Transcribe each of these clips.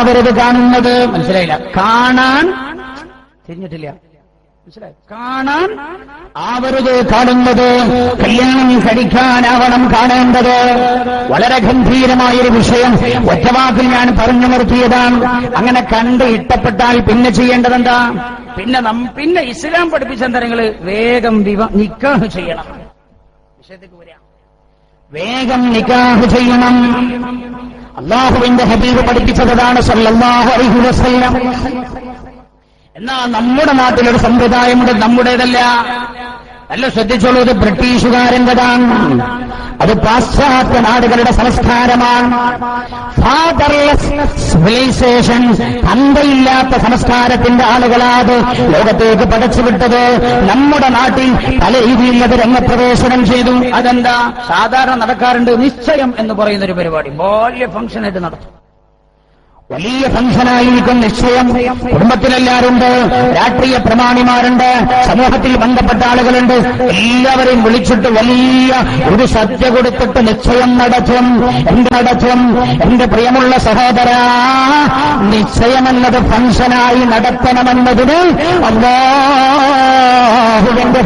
അവരത് കാണുന്നത്? മനസ്സിലായില്ല. കാണാൻ തിരിഞ്ഞിട്ടില്ല. കാണാൻ അവരത് കാണുന്നത് കല്യാണം കഴിക്കാനാവണം കാണേണ്ടത്. വളരെ ഗംഭീരമായൊരു വിഷയം. ഒറ്റവാക്കിൽ ഞാൻ പറഞ്ഞു നിർത്തിയതാണ്. അങ്ങനെ കണ്ട് ഇഷ്ടപ്പെട്ടാൽ പിന്നെ ചെയ്യേണ്ടതെന്താ? പിന്നെ പിന്നെ ഇസ്ലാം പഠിപ്പിച്ച തരങ്ങൾ വേഗം വിവ നിക്കാഹ് ചെയ്യണം. വിഷയത്തേക്ക് വരാം. വേഗം നിക്കാഹ് ചെയ്യണം. അള്ളാഹുവിന്റെ ഹബീബ് പഠിപ്പിച്ചതാണ് സല്ലല്ലാഹു അലൈഹി വസല്ലം. എന്നാ നമ്മുടെ നാട്ടിലൊരു സമ്പ്രദായമുണ്ട് നമ്മുടേതല്ല. നല്ല ശ്രദ്ധിച്ചോളൂ ഇത് ബ്രിട്ടീഷുകാരന്റെതാണ് അത് പാശ്ചാത്യ നാടുകളുടെ സംസ്കാരമാണ്. ഫാദർലെസ് സിവിലൈസേഷൻ തന്തയില്ലാത്ത സംസ്കാരത്തിന്റെ ആളുകളാത് ലോകത്തേക്ക് പടച്ചുവിട്ടത് നമ്മുടെ നാട്ടിൽ പല രീതിയിൽ അത് രംഗപ്രവേശനം ചെയ്തു. അതെന്താ? സാധാരണ നടക്കാറുണ്ട് നിശ്ചയം എന്ന് പറയുന്ന ഒരു പരിപാടി വലിയ ഫംഗ്ഷനായിട്ട് നടത്തും. വലിയ ഫംഗ്ഷനായിരിക്കും നിശ്ചയം. കുടുംബത്തിലെല്ലാരുണ്ട് രാഷ്ട്രീയ പ്രമാണിമാരുണ്ട്. സമൂഹത്തിൽ ബന്ധപ്പെട്ട ആളുകളുണ്ട്. എല്ലാവരെയും വിളിച്ചിട്ട് വലിയ ഒരു സദ്യ കൊടുത്തിട്ട് നിശ്ചയം നടത്തും. എന്ത് നടത്തും? എന്റെ പ്രിയമുള്ള സഹോദര നിശ്ചയമെന്നത് ഫംഗ്ഷനായി നടത്തണമെന്നതിന് അള്ളാഹുവിന്റെ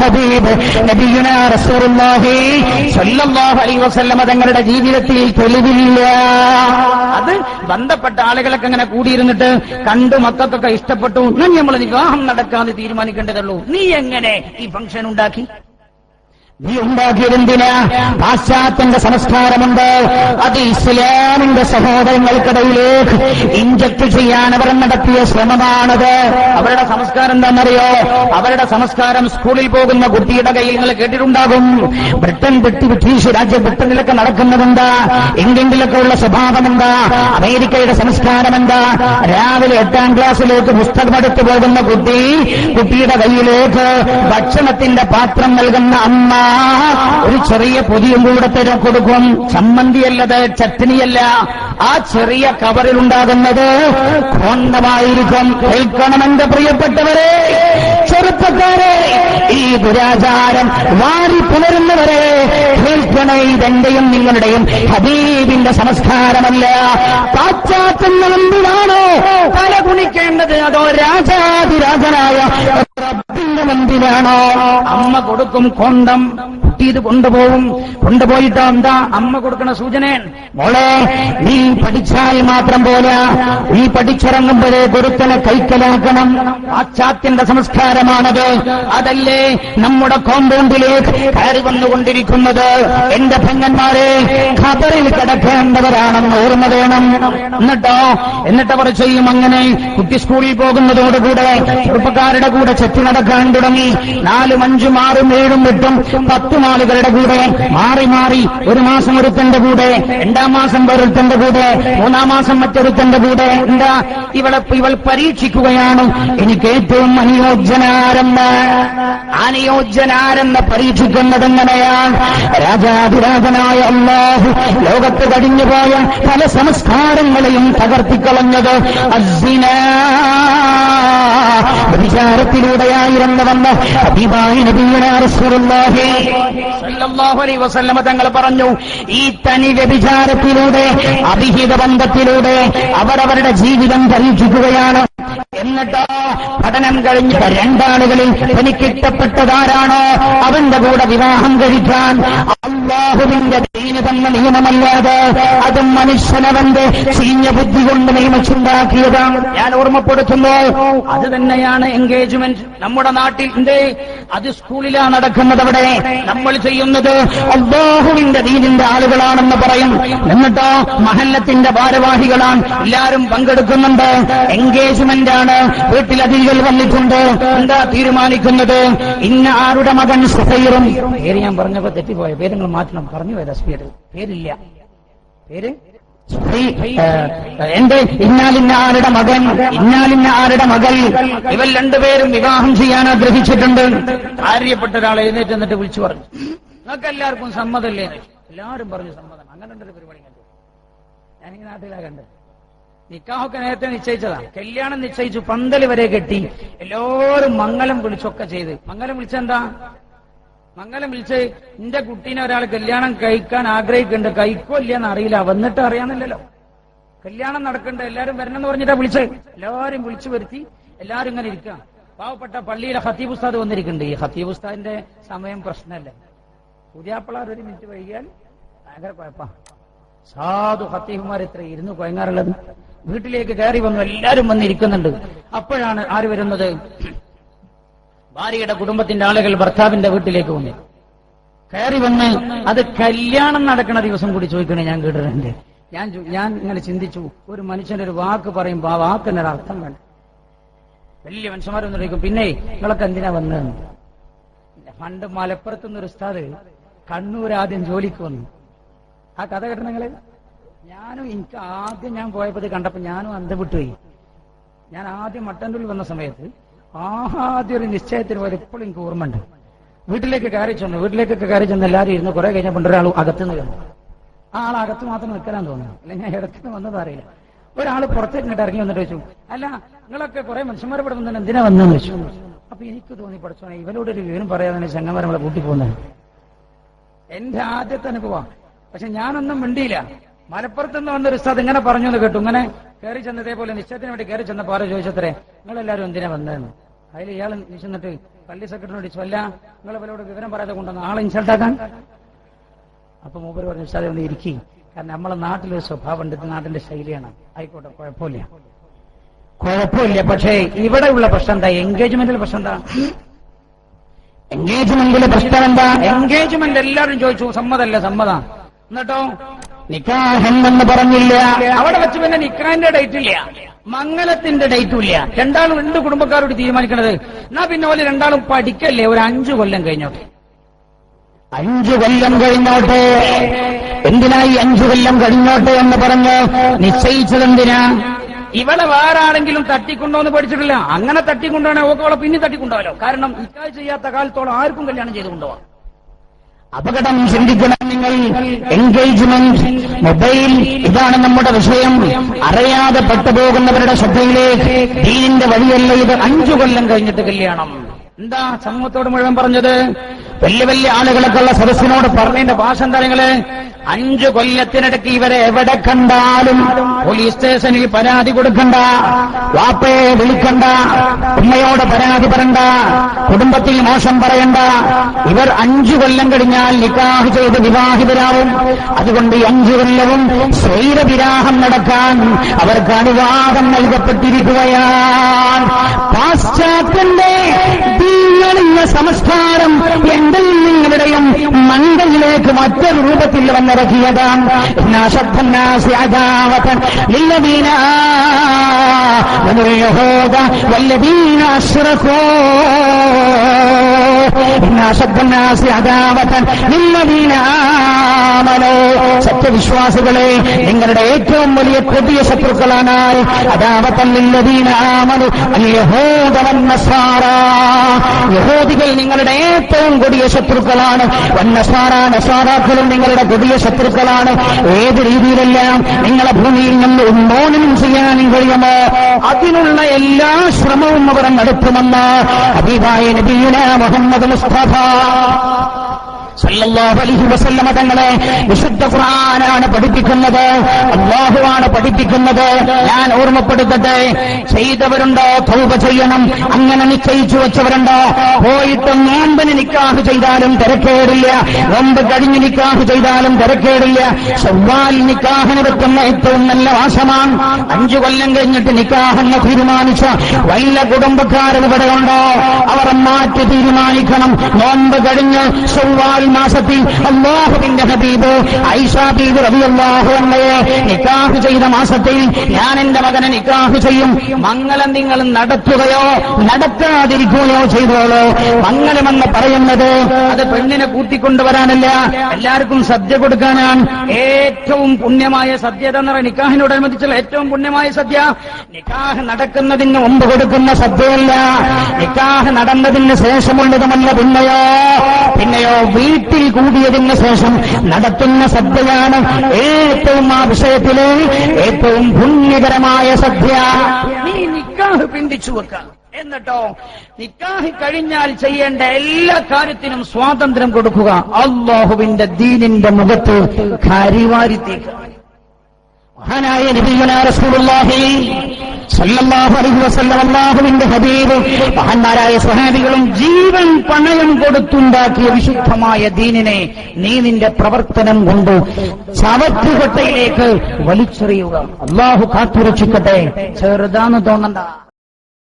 ഹബീബ് നബീന റസൂറുല്ലാഹി സല്ലല്ലാഹു അലൈഹി വസല്ലമ തങ്ങളുടെ ജീവിതത്തിൽ തെളിവില്ല. അത് ബന്ധപ്പെട്ട ആളുകളൊക്കെ അങ്ങനെ കൂടിയിരുന്നിട്ട് കണ്ടു മക്കൾക്കൊക്കെ ഇഷ്ടപ്പെട്ടു. നമ്മൾ വിവാഹം നടക്കാതെ തീരുമാനിക്കേണ്ടതുള്ളൂ നീ എങ്ങനെ ഈ ഫംഗ്ഷൻ ഉണ്ടാക്കി? നീ ഉണ്ടാക്കിയതെന്തിനാ പാശ്ചാത്യന്റെ സംസ്കാരമുണ്ട്. അത് ഇസ്ലാമിന്റെ സഹോദരങ്ങൾക്കിടയിലേക്ക് ഇഞ്ചക്ട് ചെയ്യാൻ അവർ നടത്തിയ ശ്രമമാണത്. അവരുടെ സംസ്കാരം എന്താണെന്നറിയോ? അവരുടെ സംസ്കാരം സ്കൂളിൽ പോകുന്ന കുട്ടിയുടെ കയ്യിൽ നിങ്ങൾ കേട്ടിട്ടുണ്ടാകും. ബ്രിട്ടൻ ബ്രിട്ടി ബ്രിട്ടീഷ് രാജ്യം ബ്രിട്ടനിലൊക്കെ നടക്കുന്നതെന്താ? ഇംഗ്ലണ്ടിലൊക്കെ ഉള്ള സ്വഭാവം എന്താ അമേരിക്കയുടെ സംസ്കാരം എന്താ രാവിലെ എട്ടാം ക്ലാസ്സിലേക്ക് പുസ്തകമെടുത്തു പോകുന്ന കുട്ടി കുട്ടിയുടെ കയ്യിലേക്ക് ഭക്ഷണത്തിന്റെ പാത്രം നൽകുന്ന അമ്മ ഒരു ചെറിയ പൊതിയും കൂടെ തരം കൊടുക്കും. ചമ്മന്തിയല്ലത് ചട്ടിനിയല്ല ആ ചെറിയ കവറിലുണ്ടാകുന്നത് കേൾക്കണം എന്റെ പ്രിയപ്പെട്ടവരെ. ചെറുപ്പക്കാരെ ഈ ദുരാചാരം വാരി പുലരുന്നവരെ കേൾക്കണേ ഇതെന്റെയും നിങ്ങളുടെയും ഹബീബിന്റെ സംസ്കാരമല്ല. പാശ്ചാത്യങ്ങൾ എന്തിനാണോ തല കുണിക്കേണ്ടത് അതോ രാജാതിരാജനായ റബ്ബിന്റെ അമ്മ കൊടുക്കും കൊണ്ടം. കുട്ടി ഇത് കൊണ്ടുപോകും. കൊണ്ടുപോയിട്ടോ എന്താ അമ്മ കൊടുക്കണ സൂചന. മോളെ നീ പഠിച്ചാൽ മാത്രം പോലെ നീ പഠിച്ചിറങ്ങുമ്പോഴേ ഗുരുത്തനെ കൈക്കലാക്കണം. പാശ്ചാത്യന്റെ സംസ്കാരമാണത്. അതല്ലേ നമ്മുടെ കോമ്പൗണ്ടിലേക്ക് കയറി വന്നുകൊണ്ടിരിക്കുന്നത്. എന്റെ പെങ്ങന്മാരെ ഖബറിൽ കിടക്കേണ്ടവരാണെന്ന് ഓർമ്മ വേണം. എന്നിട്ടോ? എന്നിട്ട് അവർ ചെയ്യും അങ്ങനെ. കുട്ടി സ്കൂളിൽ പോകുന്നതോടുകൂടെ ചെറുപ്പക്കാരുടെ കൂടെ ചെത്തി നടക്കാൻ തുടങ്ങി. നാലും അഞ്ചും ആറും ഏഴും എട്ടും പത്തും ആളുകളുടെ കൂടെ മാറി മാറി ഒരു മാസം ഒരുത്തന്റെ കൂടെ രണ്ടാം മാസം വേറൊരുത്തന്റെ കൂടെ മൂന്നാം മാസം മറ്റൊരുത്തന്റെ കൂടെ എന്താ? ഇവളെ ഇവൾ പരീക്ഷിക്കുകയാണ്. എനിക്ക് ഏറ്റവും അനുയോജ്യനാരെന്ന് അനുയോജ്യനാരെന്ന് പരീക്ഷിക്കുന്നത് എങ്ങനെയാണ്? രാജാതിരാജനായ അള്ളാഹു ലോകത്ത് കഴിഞ്ഞുപോയ പല സംസ്കാരങ്ങളെയും തകർത്തിക്കളഞ്ഞത് അസിന വിചാരത്തിലൂടെയായിരുന്നു വന്ന വസല്ലമ തങ്ങൾ പറഞ്ഞു ഈ തനി വ്യഭിചാരത്തിലൂടെ അഭിഹിത ബന്ധത്തിലൂടെ അവരവരുടെ ജീവിതം പരീക്ഷിക്കുകയാണ് എന്നിട്ട് പഠനം കഴിഞ്ഞ രണ്ടാളുകളിൽ തനിക്കിഷ്ടപ്പെട്ടതാരാണോ അവന്റെ കൂടെ വിവാഹം കഴിക്കാൻ അള്ളാഹുവിന്റെ ദീന് തന്ന നിയമമല്ലാതെ അത് മനുഷ്യനവന്റെ ചീഞ്ഞ ബുദ്ധി കൊണ്ട് നിയമിച്ചുണ്ടാക്കിയതാണ്. ഞാൻ ഓർമ്മപ്പെടുത്തുന്നു അത് തന്നെയാണ് എൻഗേജ്മെന്റ് നമ്മുടെ നാട്ടിൽ എന്തേ അത് സ്കൂളിലാണ് നടക്കുന്നത് അവിടെ. നമ്മൾ ചെയ്യുന്നത് അള്ളാഹുവിന്റെ ദീനിന്റെ ആളുകളാണെന്ന് പറയും. എന്നിട്ടോ മഹല്ലത്തിന്റെ ഭാരവാഹികളാണ് എല്ലാവരും പങ്കെടുക്കുന്നുണ്ട്. എൻഗേജ്മെന്റ് ആണ് വീട്ടിൽ അതിഥികൾ വന്നിട്ടുണ്ട്. എന്താ തീരുമാനിക്കുന്നത്? ഇന്ന ആരുടെ മകൻ സുഹൈറും? പേര് ഞാൻ പറഞ്ഞപ്പോ തെറ്റിപ്പോയ? പേര് മാറ്റണം പറഞ്ഞു പോയത് പേര് പേരില്ല. പേര്? എന്റെ ഇന്നാലിന്ന ആരുടെ മകൻ ഇന്നാലിന്ന ആരുടെ മകൾ. ഇവർ രണ്ടുപേരും വിവാഹം ചെയ്യാൻ ആഗ്രഹിച്ചിട്ടുണ്ട്. ആര്യപ്പെട്ട ഒരാളെ എഴുന്നേറ്റ് എന്നിട്ട് വിളിച്ചു പറഞ്ഞു. നിങ്ങൾക്ക് എല്ലാവർക്കും സമ്മതല്ലേ എല്ലാവരും പറഞ്ഞു സമ്മതം. അങ്ങനെ രണ്ടൊരു പരിപാടി കണ്ടു ഞാനിങ്ങനെ നാട്ടിലാ കണ്ടത്. നിക്കാഹൊക്കെ നേരത്തെ നിശ്ചയിച്ചതാ. കല്യാണം നിശ്ചയിച്ചു പന്തൽ വരെ കെട്ടി എല്ലാവരും മംഗലം വിളിച്ചൊക്കെ ചെയ്ത്. മംഗലം വിളിച്ചെന്താ മംഗലം വിളിച്ച് എന്റെ കുട്ടീനെ ഒരാൾ കല്യാണം കഴിക്കാൻ ആഗ്രഹിക്കുന്നുണ്ട്. കഴിക്കോ ഇല്ലെന്ന് അറിയില്ല. വന്നിട്ട് അറിയാന്നില്ലല്ലോ. കല്യാണം നടക്കണ്ട. എല്ലാരും വരണം പറഞ്ഞിട്ടാ വിളിച്ചത് എല്ലാരും വിളിച്ചു വരുത്തി. എല്ലാരും ഇങ്ങനെ ഇരിക്കുക പാവപ്പെട്ട പള്ളിയിലെ ഹത്തീബ് ഉസ്താദ് വന്നിരിക്കുന്നുണ്ട്. ഈ ഹത്തീബ് ഉസ്താദിന്റെ സമയം പ്രശ്നമല്ല. പുതിയാപ്പിളാർ ഒരു മിനിറ്റ് വൈകിയാൽ ഭയങ്കര കുഴപ്പാ. സാധു ഹത്തീഹുമാർ ഇത്ര ഇരുന്ന് കൊയങ്ങാറുള്ളത്. വീട്ടിലേക്ക് കയറി വന്നു. എല്ലാരും വന്നിരിക്കുന്നുണ്ട് അപ്പോഴാണ് ആര് വരുന്നത്? ഭാര്യയുടെ കുടുംബത്തിന്റെ ആളുകൾ ഭർത്താവിന്റെ വീട്ടിലേക്ക് വന്നു. കയറി വന്ന് അത് കല്യാണം നടക്കുന്ന ദിവസം കൂടി ചോദിക്കണേ ഞാൻ കേട്ടിട്ടുണ്ട്. ഞാൻ ഞാൻ ഇങ്ങനെ ചിന്തിച്ചു. ഒരു മനുഷ്യന്റെ ഒരു വാക്ക് പറയുമ്പോ ആ വാക്കിന് അർത്ഥം വേണ്ട വലിയ മനുഷ്യന്മാരൊന്നും ചോദിക്കും പിന്നെ നിങ്ങളൊക്കെ എന്തിനാ വന്നതെന്ന് പണ്ട് മലപ്പുറത്ത് നിന്നൊരു ഉസ്താദ് കണ്ണൂർ ആദ്യം ജോലിക്ക് വന്നു. ആ കഥ കേട്ട നിങ്ങൾ? ഞാനും എനിക്ക് ആദ്യം ഞാൻ പോയപ്പോ കണ്ടപ്പോൾ കണ്ടപ്പോ ഞാനും അന്തം വിട്ടുപോയി. ഞാൻ ആദ്യം മട്ടന്നൂരിൽ വന്ന സമയത്ത് ആദ്യം ഒരു നിശ്ചയത്തിന് പോലെ ഇപ്പോഴും എനിക്ക് ഓർമ്മയുണ്ട്. വീട്ടിലേക്ക് കയറി ചെന്നു. വീട്ടിലേക്കൊക്കെ കയറി ചെന്ന് എല്ലാവരും ഇരുന്ന് കുറെ കഴിഞ്ഞപ്പോൾ ഒരാൾ അകത്തുനിന്ന് വന്നു ആ ആൾ അകത്ത് മാത്രം നിൽക്കാൻ തോന്നുന്നു. അല്ലെ ഞാൻ ഇടത്തുനിന്ന് വന്നത് അറിയില്ല. ഒരാൾ പുറത്തേക്ക് ഇങ്ങോട്ട് ഇറങ്ങി വന്നിട്ട് വെച്ചു അല്ല നിങ്ങളൊക്കെ കുറെ മനുഷ്യന്മാർ ഇവിടെ വന്നാൽ എന്തിനാ വന്നെന്ന് വെച്ചു അപ്പൊ എനിക്ക് തോന്നി പഠിച്ചോണേ ഇവനോട് ഒരു വിവരം പറയാതെ ചങ്ങന്മാർ നമ്മളെ കൂട്ടി പോകുന്നത്. എന്റെ ആദ്യത്തെ അനുഭവം. പക്ഷെ ഞാനൊന്നും മിണ്ടിയില്ല. മലപ്പുറത്ത് നിന്ന് വന്നൊരു ഉസ്താദ് ഇങ്ങനെ പറഞ്ഞു എന്ന് കേട്ടു. ഇങ്ങനെ കയറി ചെന്ന് ഇതേപോലെ നിശ്ചയത്തിന് വേണ്ടി കയറി ചെന്നപ്പോ ആരോ ചോദിച്ചത്രേ നിങ്ങളെല്ലാരും എന്തിനാ വന്നതെന്ന്? അതിൽ ഇയാൾ ചെന്നിട്ട് പള്ളി സെക്രട്ടറിനോട് ചൊല്ല നിങ്ങളെ ഇവരോട് വിവരം പറയാതെ കൊണ്ടുവന്ന ആളെ ഇൻസൾട്ടാക്കാൻ? അപ്പൊ മൂപ്പര് പറഞ്ഞു ഉസ്താദെ ഒന്ന് ഇരിക്കി. കാരണം നമ്മളെ നാട്ടിലൊരു സ്വഭാവം ഉണ്ട് നാട്ടിന്റെ ശൈലിയാണ്. ആയിക്കോട്ടെ കുഴപ്പമില്ല. കുഴപ്പമില്ല. പക്ഷേ ഇവിടെയുള്ള പ്രശ്നം എന്താ? എൻഗേജ്മെന്റിൽ പ്രശ്നം എന്താ? എൻഗേജ്മെന്റിലെ പ്രശ്നം എന്താ? എൻഗേജ്മെന്റ് എല്ലാവരും ചോദിച്ചു സമ്മതല്ല സമ്മതം. എന്നിട്ടോ? നിക്കാഹെന്ന് പറഞ്ഞില്ല. അവിടെ വെച്ച് പിന്നെ നിക്കാഹിന്റെ ഡേറ്റ് ഇല്ല. മംഗലത്തിന്റെ ഡേറ്റും ഇല്ല രണ്ടാളും രണ്ട് കുടുംബക്കാരോട് തീരുമാനിക്കണത്. എന്നാ പിന്നെ പോലെ രണ്ടാളും പഠിക്കല്ലേ? ഒരു അഞ്ചു കൊല്ലം കഴിഞ്ഞോട്ടെ അഞ്ചു കൊല്ലം കഴിഞ്ഞോട്ടെ? എന്തിനായി അഞ്ചു കൊല്ലം കഴിഞ്ഞോട്ടെ എന്ന് പറഞ്ഞ് നിശ്ചയിച്ചതെന്തിനാ? ഇവളെ വേറെ ആരെങ്കിലും തട്ടിക്കൊണ്ടോന്ന് പഠിച്ചിട്ടില്ല. അങ്ങനെ തട്ടിക്കൊണ്ടാണ് ഓക്കോളെ പിന്നെ തട്ടിക്കൊണ്ടാവല്ലോ കാരണം ഇക്കാൽ ചെയ്യാത്ത കാലത്തോളം ആർക്കും കല്യാണം ചെയ്ത് കൊണ്ടുപോവാം അപകടം ചിന്തിക്കണം നിങ്ങൾ. എൻഗേജ്മെന്റ് മൊബൈൽ ഇതാണ് നമ്മുടെ വിഷയം. അറിയാതെ പെട്ടുപോകുന്നവരുടെ ശ്രദ്ധയിലേക്ക് ദീനിന്റെ വഴിയല്ല ഇത്. അഞ്ചു കൊല്ലം കഴിഞ്ഞിട്ട് കല്യാണം. എന്താ സമൂഹത്തോട് മുഴുവൻ പറഞ്ഞത്? വലിയ വലിയ ആളുകളൊക്കെ ഉള്ള സദസ്സിനോട് പറഞ്ഞതിന്റെ ഭാഷ എന്താ നിങ്ങൾ? അഞ്ചു കൊല്ലത്തിനിടയ്ക്ക് ഇവരെ എവിടെ കണ്ടാലും പോലീസ് സ്റ്റേഷനിൽ പരാതി കൊടുക്കണ്ട. വാപ്പയെ വിളിക്കണ്ട. ഉമ്മയോട് പരാതി പറണ്ട കുടുംബത്തിൽ മോശം പറയണ്ട. ഇവർ അഞ്ചു കൊല്ലം കഴിഞ്ഞാൽ നിക്കാഹ് ചെയ്ത് വിവാഹിതരാവും. അതുകൊണ്ട് അഞ്ചു കൊല്ലവും സ്വൈരവിരാഹം നടക്കാൻ അവർക്ക് അനുവാദം നൽകപ്പെട്ടിരിക്കുകയാണ്. പാശ്ചാത്യന്റെ സംസ്കാരം എന്തിൽ ഹൃദയം മണ്ടയിലേക്ക് മറ്റൊരു രൂപത്തിൽ വന്നിറക്കിയതാണ് സത്യവിശ്വാസികളെ നിങ്ങളുടെ ഏറ്റവും വലിയ പുതിയ ശത്രുക്കളാണ് യഹോദവൻ യഹോദികൾ നിങ്ങളുടെ ഏറ്റവും കൊടിയ ശത്രുക്കളാണ് വന്നസാറ നസാറാക്കളും നിങ്ങളുടെ പുതിയ ശത്രുക്കളാണ്. ഏത് രീതിയിലെല്ലാം നിങ്ങളെ ഭൂമിയിൽ നിന്ന് ഉന്മോചനം ചെയ്യാനും കഴിയുമോ? അതിനുള്ള എല്ലാ ശ്രമവും അവർ നടത്തുമെന്ന്. അബീബായ നബീന മുഹമ്മദ് മുസ്തഫ. സല്ലല്ലാഹു അലൈഹി വസല്ലമ തങ്ങളെ വിശുദ്ധ ഖുർആനാണ് പഠിപ്പിക്കുന്നത്. അള്ളാഹുവാണ് പഠിപ്പിക്കുന്നത്. ഞാൻ ഓർമ്മപ്പെടുത്തട്ടെ ചെയ്തവരുണ്ടോ? തൗബ ചെയ്യണം. അങ്ങനെ നിശ്ചയിച്ചു വെച്ചവരുണ്ടോ? പോയിട്ട് നോമ്പിന് നിക്കാഹ് ചെയ്താലും തിരക്കേടില്ല. നോമ്പ് കഴിഞ്ഞ് നിക്കാഹ് ചെയ്താലും തിരക്കേടില്ല. ചൊവ്വാൽ നിക്കാഹിന് ഏറ്റവും നല്ല മാസമാണ് അഞ്ചു കൊല്ലം കഴിഞ്ഞിട്ട് നിക്കാഹെന്ന് തീരുമാനിച്ച വല്ല കുടുംബക്കാരൻ ഇവിടെ ഉണ്ടോ? അവർ മാറ്റി തീരുമാനിക്കണം. നോമ്പ് കഴിഞ്ഞ് ചൊവ്വാൽ മാസത്തിൽ അള്ളാഹുവിന്റെ ഹബീബ് ഐഷാബീബ് റബി അള്ളാഹു അമ്മയെ നിക്കാഹ് ചെയ്ത മാസത്തിൽ ഞാൻ എന്റെ മകനെ നിക്കാഹ് ചെയ്യും. മംഗലം നിങ്ങൾ നടത്തുകയോ നടത്താതിരിക്കുകയോ ചെയ്തോളോ. മംഗലമെന്ന് പറയുന്നത് അത് പെണ്ണിനെ കൂട്ടിക്കൊണ്ടുവരാനല്ല എല്ലാവർക്കും സദ്യ കൊടുക്കാനാണ്. ഏറ്റവും പുണ്യമായ സദ്യ എന്ന് പറയുന്നത് നിക്കാഹിനോടനുബന്ധിച്ചുള്ള ഏറ്റവും പുണ്യമായ സദ്യ. നിക്കാഹ് നടക്കുന്നതിന് മുമ്പ് കൊടുക്കുന്ന സദ്യയല്ല. നിക്കാഹ് നടന്നതിന് ശേഷമുള്ളതുമല്ല പിന്നെയോ? പിന്നെയോ വീട്ടിൽ കൂടിയതിന് ശേഷം നടത്തുന്ന സദ്യയാണ് ഏറ്റവും ആ വിഷയത്തിലെ ഏറ്റവും പുണ്യകരമായ സദ്യ. നീ നിക്കാഹ് പിന്തിച്ചു വെക്കാം. എന്നിട്ടോ നിക്കാഹ് കഴിഞ്ഞാൽ ചെയ്യേണ്ട എല്ലാ കാര്യത്തിനും സ്വാതന്ത്ര്യം കൊടുക്കുക. അള്ളാഹുവിന്റെ ദീനിന്റെ മുഖത്ത് കരിവാരിത്തേക്ക് മഹാനായ നബിയുനാ റസൂലുള്ളാഹി സല്ലല്ലാഹു അലൈഹി വസല്ലം അല്ലാഹുവിന്റെ ഹബീബ് മഹാന്മാരായ സ്വഹാദികളും ജീവൻ പണയം കൊടുത്തുണ്ടാക്കിയ വിശുദ്ധമായ ദീനിനെ നീ നിന്റെ പ്രവർത്തനം കൊണ്ട് ചവറ്റുകൊട്ടയിലേക്ക് വലിച്ചെറിയുക. അള്ളാഹു കാത്തുരക്ഷിക്കട്ടെ. ചെറുതാന്ന് തോന്നണ്ട.